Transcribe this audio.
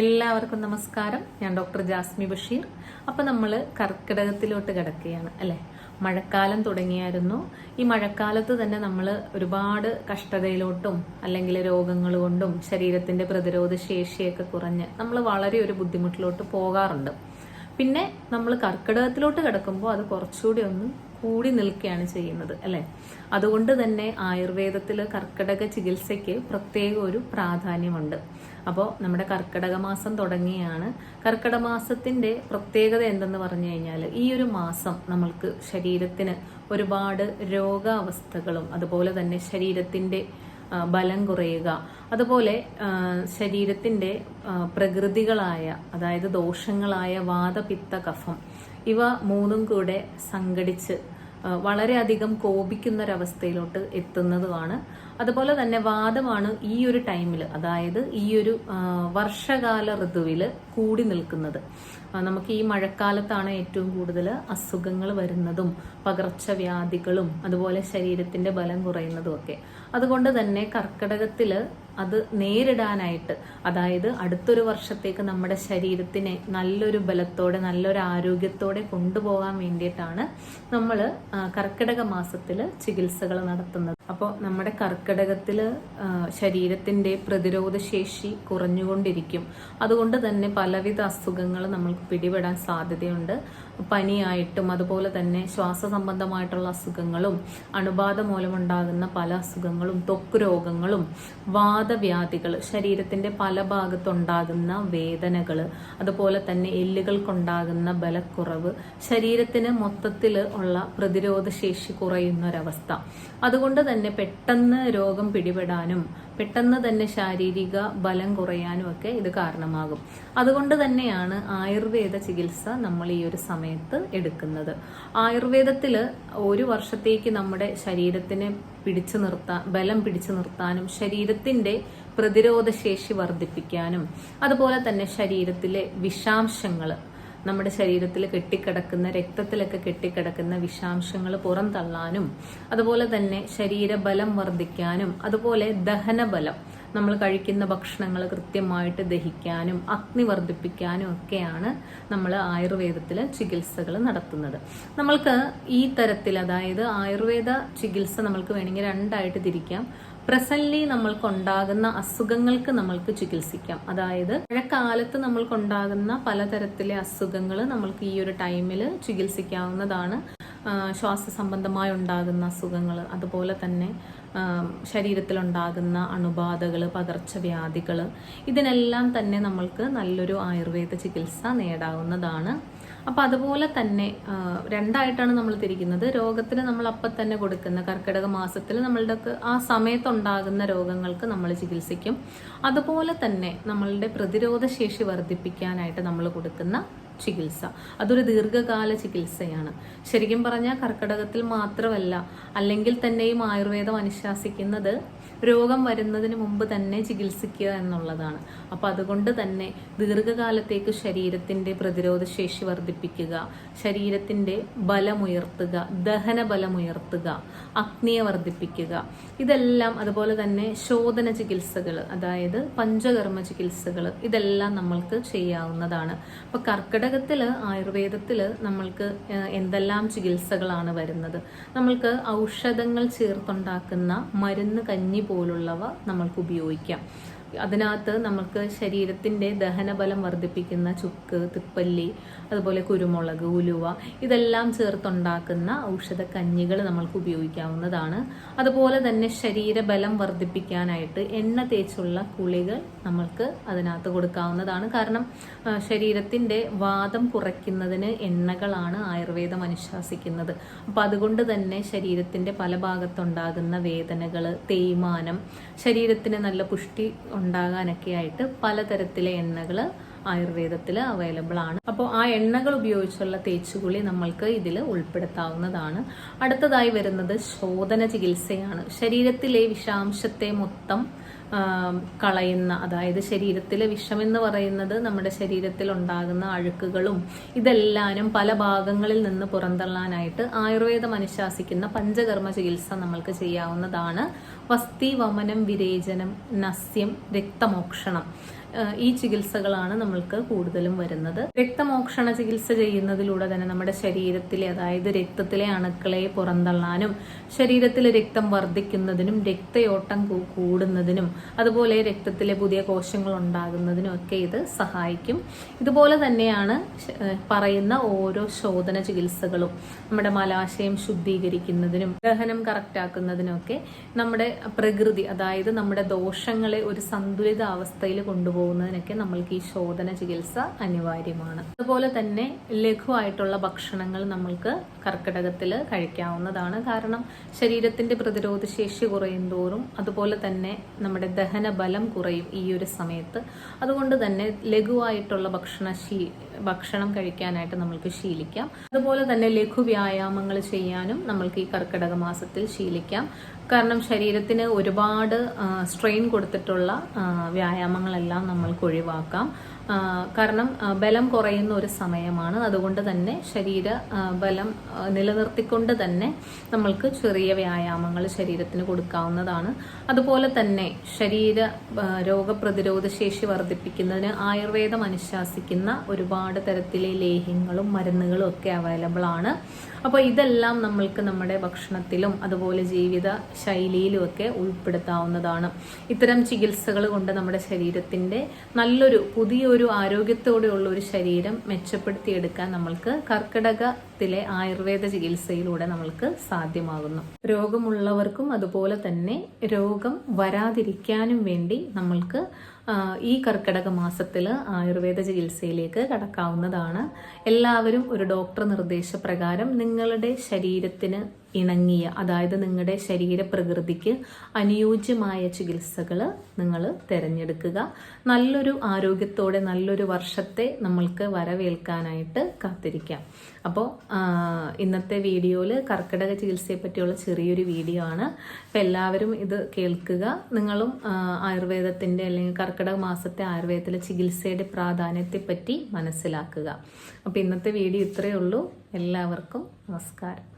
എല്ലാവർക്കും നമസ്കാരം. ഞാൻ ഡോക്ടർ ജാസ്മി ബഷീർ. അപ്പം നമ്മൾ കർക്കിടകത്തിലോട്ട് കിടക്കുകയാണ് അല്ലേ? മഴക്കാലം തുടങ്ങിയായിരുന്നു. ഈ മഴക്കാലത്ത് തന്നെ നമ്മൾ ഒരുപാട് കഷ്ടതയിലോട്ടും അല്ലെങ്കിൽ രോഗങ്ങൾ കൊണ്ടും ശരീരത്തിന്റെ പ്രതിരോധ ശേഷിയൊക്കെ കുറഞ്ഞ് നമ്മൾ വളരെ ഒരു ബുദ്ധിമുട്ടിലോട്ട് പോകാറുണ്ട്. പിന്നെ നമ്മൾ കർക്കിടകത്തിലോട്ട് കിടക്കുമ്പോൾ അത് കുറച്ചുകൂടി ഒന്ന് കൂടി നിൽക്കുകയാണ് ചെയ്യുന്നത് അല്ലേ? അതുകൊണ്ട് തന്നെ ആയുർവേദത്തിൽ കർക്കിടക ചികിത്സയ്ക്ക് പ്രത്യേക ഒരു പ്രാധാന്യമുണ്ട്. അപ്പോൾ നമ്മുടെ കർക്കിടക മാസം തുടങ്ങിയാണ്. കർക്കിടക മാസത്തിന്റെ പ്രത്യേകത എന്തെന്ന് പറഞ്ഞു കഴിഞ്ഞാൽ ഈ ഒരു മാസം നമ്മൾക്ക് ശരീരത്തിന് ഒരുപാട് രോഗാവസ്ഥകളും അതുപോലെ തന്നെ ശരീരത്തിന്റെ ബലം കുറയുക അതുപോലെ ശരീരത്തിന്റെ പ്രകൃതികളായ അതായത് ദോഷങ്ങളായ വാതപിത്ത കഫം ഇവ മൂന്നും കൂടെ സംഘടിച്ച് വളരെയധികം കോപിക്കുന്നൊരവസ്ഥയിലോട്ട് എത്തുന്നതുമാണ്. അതുപോലെ തന്നെ വാദമാണ് ഈ ഒരു ടൈമിൽ അതായത് ഈ ഒരു വർഷകാല ഋതുവിൽ കൂടി നിൽക്കുന്നത്. നമുക്ക് ഈ മഴക്കാലത്താണ് ഏറ്റവും കൂടുതൽ അസുഖങ്ങൾ വരുന്നതും പകർച്ചവ്യാധികളും അതുപോലെ ശരീരത്തിന്റെ ബലം കുറയുന്നതും ഒക്കെ. അതുകൊണ്ട് തന്നെ കർക്കിടകത്തിൽ അത് നേരിടാനായിട്ട് അതായത് അടുത്തൊരു വർഷത്തേക്ക് നമ്മുടെ ശരീരത്തിനെ നല്ലൊരു ബലത്തോടെ നല്ലൊരു ആരോഗ്യത്തോടെ കൊണ്ടുപോകാൻ വേണ്ടിയിട്ടാണ് നമ്മൾ കർക്കിടക മാസത്തിൽ ചികിത്സകൾ നടത്തുന്നത്. അപ്പോൾ നമ്മുടെ കർക്കിടകത്തിൽ ശരീരത്തിന്റെ പ്രതിരോധ ശേഷി കുറഞ്ഞുകൊണ്ടിരിക്കും. അതുകൊണ്ട് തന്നെ പലവിധ അസുഖങ്ങൾ നമ്മൾക്ക് പിടിപെടാൻ സാധ്യതയുണ്ട്. പനിയായിട്ടും അതുപോലെ തന്നെ ശ്വാസ സംബന്ധമായിട്ടുള്ള അസുഖങ്ങളും അണുബാധ മൂലമുണ്ടാകുന്ന പല അസുഖങ്ങളും ത്വക്ക് രോഗങ്ങളും വാദവ്യാധികൾ ശരീരത്തിന്റെ പല ഭാഗത്തുണ്ടാകുന്ന വേദനകൾ അതുപോലെ തന്നെ എല്ലുകൾക്കുണ്ടാകുന്ന ബലക്കുറവ് ശരീരത്തിന് മൊത്തത്തിൽ ഉള്ള പ്രതിരോധ ശേഷി കുറയുന്ന ഒരവസ്ഥ അതുകൊണ്ട് തന്നെ പെട്ടെന്ന് രോഗം പിടിപെടാനും പെട്ടെന്ന് തന്നെ ശാരീരിക ബലം കുറയാനും ഒക്കെ ഇത് കാരണമാകും. അതുകൊണ്ട് തന്നെയാണ് ആയുർവേദ ചികിത്സ നമ്മൾ ഈ ഒരു സമയത്ത് എടുക്കുന്നത്. ആയുർവേദത്തിൽ ഒരു വർഷത്തേക്ക് നമ്മുടെ ശരീരത്തിനെ പിടിച്ചു നിർത്താൻ ബലം പിടിച്ചു നിർത്താനും ശരീരത്തിന്റെ പ്രതിരോധശേഷി വർദ്ധിപ്പിക്കാനും അതുപോലെ തന്നെ ശരീരത്തിലെ വിഷാംശങ്ങൾ നമ്മുടെ ശരീരത്തിൽ കെട്ടിക്കിടക്കുന്ന രക്തത്തിലൊക്കെ കെട്ടിക്കിടക്കുന്ന വിഷാംശങ്ങൾ പുറന്തള്ളാനും അതുപോലെ തന്നെ ശരീരബലം വർദ്ധിക്കാനും അതുപോലെ ദഹനബലം നമ്മൾ കഴിക്കുന്ന ഭക്ഷണങ്ങൾ കൃത്യമായിട്ട് ദഹിക്കാനും അഗ്നി വർദ്ധിപ്പിക്കാനും ഒക്കെയാണ് നമ്മൾ ആയുർവേദത്തിൽ ചികിത്സകൾ നടത്തുന്നത്. നമ്മൾക്ക് ഈ തരത്തിൽ അതായത് ആയുർവേദ ചികിത്സ നമ്മൾക്ക് വേണമെങ്കിൽ രണ്ടായിട്ട് തിരിക്കാം. പ്രസന്റ്ലി നമ്മൾക്കുണ്ടാകുന്ന അസുഖങ്ങൾക്ക് നമ്മൾക്ക് ചികിത്സിക്കാം. അതായത് മഴക്കാലത്ത് നമ്മൾക്കുണ്ടാകുന്ന പലതരത്തിലെ അസുഖങ്ങൾ നമ്മൾക്ക് ഈ ഒരു ടൈമിൽ ചികിത്സിക്കാവുന്നതാണ്. ശ്വാസ സംബന്ധമായി ഉണ്ടാകുന്ന അസുഖങ്ങൾ അതുപോലെ തന്നെ ശരീരത്തിലുണ്ടാകുന്ന അണുബാധകൾ പകർച്ചവ്യാധികൾ ഇതിനെല്ലാം തന്നെ നമ്മൾക്ക് നല്ലൊരു ആയുർവേദ ചികിത്സ നേടാവുന്നതാണ്. അപ്പൊ അതുപോലെ തന്നെ രണ്ടായിട്ടാണ് നമ്മൾ തിരിക്കുന്നത്. രോഗത്തിന് നമ്മൾ അപ്പം തന്നെ കൊടുക്കുന്ന കർക്കിടക മാസത്തിൽ നമ്മളുടെ ആ സമയത്തുണ്ടാകുന്ന രോഗങ്ങൾക്ക് നമ്മൾ ചികിത്സിക്കും. അതുപോലെ തന്നെ നമ്മളുടെ പ്രതിരോധ ശേഷി വർദ്ധിപ്പിക്കാനായിട്ട് നമ്മൾ കൊടുക്കുന്ന ചികിത്സ. അതൊരു ദീർഘകാല ചികിത്സയാണ്. ശരിക്കും പറഞ്ഞാൽ കർക്കിടകത്തിൽ മാത്രമല്ല അല്ലെങ്കിൽ തന്നെയും ആയുർവേദം അനുശാസിക്കുന്നത് രോഗം വരുന്നതിന് മുമ്പ് തന്നെ ചികിത്സിക്കുക എന്നുള്ളതാണ്. അപ്പോൾ അതുകൊണ്ട് തന്നെ ദീർഘകാലത്തേക്ക് ശരീരത്തിന്റെ പ്രതിരോധ ശേഷി വർദ്ധിപ്പിക്കുക ശരീരത്തിന്റെ ബലമുയർത്തുക ദഹന ബലമുയർത്തുക അഗ്നിയെ വർദ്ധിപ്പിക്കുക. ഇതെല്ലാം അതുപോലെ തന്നെ ശോധന ചികിത്സകൾ അതായത് പഞ്ചകർമ്മ ചികിത്സകൾ ഇതെല്ലാം നമ്മൾക്ക് ചെയ്യാവുന്നതാണ്. അപ്പോൾ കർക്കിടകത്തിൽ ആയുർവേദത്തിൽ നമ്മൾക്ക് എന്തെല്ലാം ചികിത്സകളാണ് വരുന്നത്? നമ്മൾക്ക് ഔഷധങ്ങൾ ചേർത്തുണ്ടാക്കുന്ന മരുന്ന് കഞ്ഞി പോലുള്ളവ നമ്മൾക്ക് ഉപയോഗിക്കാം. അതിനകത്ത് നമുക്ക് ശരീരത്തിന്റെ ദഹനബലം വർദ്ധിപ്പിക്കുന്ന ചുക്ക് തിപ്പല്ലി അതുപോലെ കുരുമുളക് ഉലുവ ഇതെല്ലാം ചേർത്തുണ്ടാക്കുന്ന ഔഷധ കഞ്ഞികൾ നമ്മൾക്ക് ഉപയോഗിക്കാവുന്നതാണ്. അതുപോലെ തന്നെ ശരീരബലം വർദ്ധിപ്പിക്കാനായിട്ട് എണ്ണ തേച്ചുള്ള കുളികൾ നമ്മൾക്ക് അതിനകത്ത് കൊടുക്കാവുന്നതാണ്. കാരണം ശരീരത്തിന്റെ വാദം കുറയ്ക്കുന്നതിന് എണ്ണകളാണ് ആയുർവേദം അനുശാസിക്കുന്നത്. അപ്പം അതുകൊണ്ട് തന്നെ ശരീരത്തിന്റെ പല ഭാഗത്തുണ്ടാകുന്ന വേദനകൾ തേയ്മാനം ശരീരത്തിന് നല്ല പുഷ്ടി ഉണ്ടാകാനൊക്കെ ആയിട്ട് പലതരത്തിലെ എണ്ണകൾ ആയുർവേദത്തിൽ അവൈലബിൾ ആണ്. അപ്പോൾ ആ എണ്ണകൾ ഉപയോഗിച്ചുള്ള തേച്ചുകുളി നമ്മൾക്ക് ഇതിൽ ഉൾപ്പെടുത്താവുന്നതാണ്. അടുത്തതായി വരുന്നത് ശോധന ചികിത്സയാണ്. ശരീരത്തിലെ വിഷാംശത്തെ മൊത്തം കളയുന്ന അതായത് ശരീരത്തിലെ വിഷമെന്ന് പറയുന്നത് നമ്മുടെ ശരീരത്തിൽ ഉണ്ടാകുന്ന അഴുക്കുകളും ഇതെല്ലാനും പല ഭാഗങ്ങളിൽ നിന്ന് പുറന്തള്ളാനായിട്ട് ആയുർവേദം അനുശാസിക്കുന്ന പഞ്ചകർമ്മ ചികിത്സ നമ്മൾക്ക് ചെയ്യാവുന്നതാണ്. വസ്തി വമനം വിരേചനം നസ്യം രക്തമോക്ഷണം. ഈ ചികിത്സകളാണ് നമ്മൾക്ക് കൂടുതലും വരുന്നത്. രക്തമോക്ഷണ ചികിത്സ ചെയ്യുന്നതിലൂടെ തന്നെ നമ്മുടെ ശരീരത്തിലെ അതായത് രക്തത്തിലെ അണുക്കളെ പുറന്തള്ളാനും ശരീരത്തിലെ രക്തം വർദ്ധിക്കുന്നതിനും രക്തയോട്ടം കൂടുന്നതിനും അതുപോലെ രക്തത്തിലെ പുതിയ കോശങ്ങൾ ഉണ്ടാകുന്നതിനും ഒക്കെ ഇത് സഹായിക്കും. ഇതുപോലെ തന്നെയാണ് പറയുന്ന ഓരോ ശോധന ചികിത്സകളും നമ്മുടെ മലാശയം ശുദ്ധീകരിക്കുന്നതിനും ദഹനം കറക്റ്റ് ആക്കുന്നതിനും ഒക്കെ നമ്മുടെ പ്രകൃതി അതായത് നമ്മുടെ ദോഷങ്ങളെ ഒരു സന്തുലിത അവസ്ഥയിൽ കൊണ്ടുപോകുന്നതിനൊക്കെ നമ്മൾക്ക് ഈ ശോധന ചികിത്സ അനിവാര്യമാണ്. അതുപോലെ തന്നെ ലഘുവായിട്ടുള്ള ഭക്ഷണങ്ങൾ നമ്മൾക്ക് കർക്കിടകത്തിൽ കഴിക്കാവുന്നതാണ്. കാരണം ശരീരത്തിന്റെ പ്രതിരോധ ശേഷി കുറയും തോറും അതുപോലെ തന്നെ നമ്മുടെ ദഹന ബലം കുറയും ഈ ഒരു സമയത്ത്. അതുകൊണ്ട് തന്നെ ലഘുവായിട്ടുള്ള ഭക്ഷണ ശീ ഭക്ഷണം കഴിക്കാനായിട്ട് നമ്മൾക്ക് ശീലിക്കാം. അതുപോലെ തന്നെ ലഘു വ്യായാമങ്ങൾ ചെയ്യാനും നമ്മൾക്ക് ഈ കർക്കിടക മാസത്തിൽ ശീലിക്കാം. കാരണം ശരീരത്തിന് ഒരുപാട് സ്ട്രെയിൻ കൊടുത്തിട്ടുള്ള വ്യായാമങ്ങളെല്ലാം നമ്മൾക്ക് ഒഴിവാക്കാം. കാരണം ബലം കുറയുന്ന ഒരു സമയമാണ്. അതുകൊണ്ട് തന്നെ ശരീര ബലം നിലനിർത്തിക്കൊണ്ട് തന്നെ നമ്മൾക്ക് ചെറിയ വ്യായാമങ്ങൾ ശരീരത്തിന് കൊടുക്കാവുന്നതാണ്. അതുപോലെ തന്നെ ശരീര രോഗപ്രതിരോധ ശേഷി വർദ്ധിപ്പിക്കുന്നതിന് ആയുർവേദം അനുശാസിക്കുന്ന ഒരുപാട് തരത്തിലെ ലേഹ്യങ്ങളും മരുന്നുകളും ഒക്കെ അവൈലബിൾ ആണ്. അപ്പോൾ ഇതെല്ലാം നമ്മൾക്ക് നമ്മുടെ ഭക്ഷണത്തിലും അതുപോലെ ജീവിത ശൈലിയിലും ഒക്കെ ഉൾപ്പെടുത്താവുന്നതാണ്. ഇത്തരം ചികിത്സകൾ കൊണ്ട് നമ്മുടെ ശരീരത്തിന്റെ നല്ലൊരു പുതിയൊരു ആരോഗ്യത്തോടെയുള്ള ഒരു ശരീരം മെച്ചപ്പെടുത്തിയെടുക്കാൻ നമ്മൾക്ക് കർക്കിടകത്തിലെ ആയുർവേദ ചികിത്സയിലൂടെ നമ്മൾക്ക് സാധ്യമാകുന്നു. രോഗമുള്ളവർക്കും അതുപോലെ തന്നെ രോഗം വരാതിരിക്കാനും വേണ്ടി നമ്മൾക്ക് ഈ കർക്കിടക മാസത്തിൽ ആയുർവേദ ചികിത്സയിലേക്ക് കടക്കാവുന്നതാണ്. എല്ലാവരും ഒരു ഡോക്ടർ നിർദ്ദേശപ്രകാരം നിങ്ങളുടെ ശരീരത്തിന് ഇണങ്ങിയ അതായത് നിങ്ങളുടെ ശരീരപ്രകൃതിക്ക് അനുയോജ്യമായ ചികിത്സകൾ നിങ്ങൾ തിരഞ്ഞെടുക്കുക. നല്ലൊരു ആരോഗ്യത്തോടെ നല്ലൊരു വർഷത്തെ നമ്മൾക്ക് വരവേൽക്കാനായിട്ട് കാത്തിരിക്കാം. അപ്പോൾ ഇന്നത്തെ വീഡിയോയിൽ കർക്കിടക ചികിത്സയെ പറ്റിയുള്ള ചെറിയൊരു വീഡിയോ ആണ്. അപ്പം എല്ലാവരും ഇത് കേൾക്കുക. നിങ്ങളും ആയുർവേദത്തിന്റെ അല്ലെങ്കിൽ കർക്കിടക മാസത്തെ ആയുർവേദത്തിലെ ചികിത്സയുടെ പ്രാധാന്യത്തെപ്പറ്റി മനസ്സിലാക്കുക. അപ്പോൾ ഇന്നത്തെ വീഡിയോ ഇത്രയേ ഉള്ളൂ. എല്ലാവർക്കും നമസ്കാരം.